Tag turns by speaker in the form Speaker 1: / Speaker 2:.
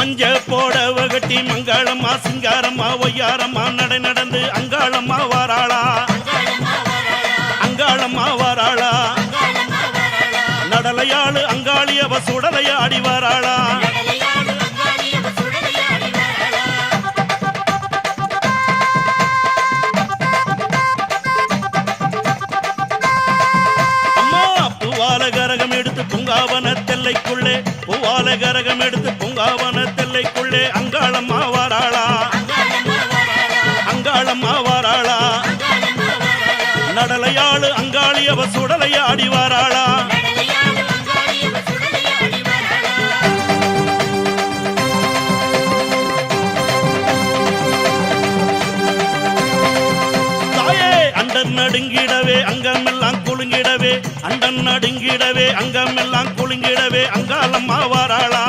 Speaker 1: மஞ்ச போடவ கட்டி மங்காளம்மா சிங்காரம்மா ஒய்யாரம்மா நடை நடந்து அங்காளம்மா வாராளா. அங்காளம்மா வாராளா. நடலையாளு அங்காளி அவ சுடலையாடி வாராளா. அம்மா பூவால கரகம் எடுத்து பூங்காவன தெல்லைக்குள்ளே பூவால கரகம் எடுத்து பூங்காவன தெல்லைக்குள்ளே அங்காளம்மா வாராளா அங்காளம்மா வாராளா நடலையாளு அங்காளி அவ சுடலையாடி வாராளா நடுங்கிடவே அங்கமெல்லாம் குலுங்கிடவே அண்டன் நடுங்கிடவே அங்கமெல்லாம் குலுங்கிடவே அங்காளம்மா வாராளா.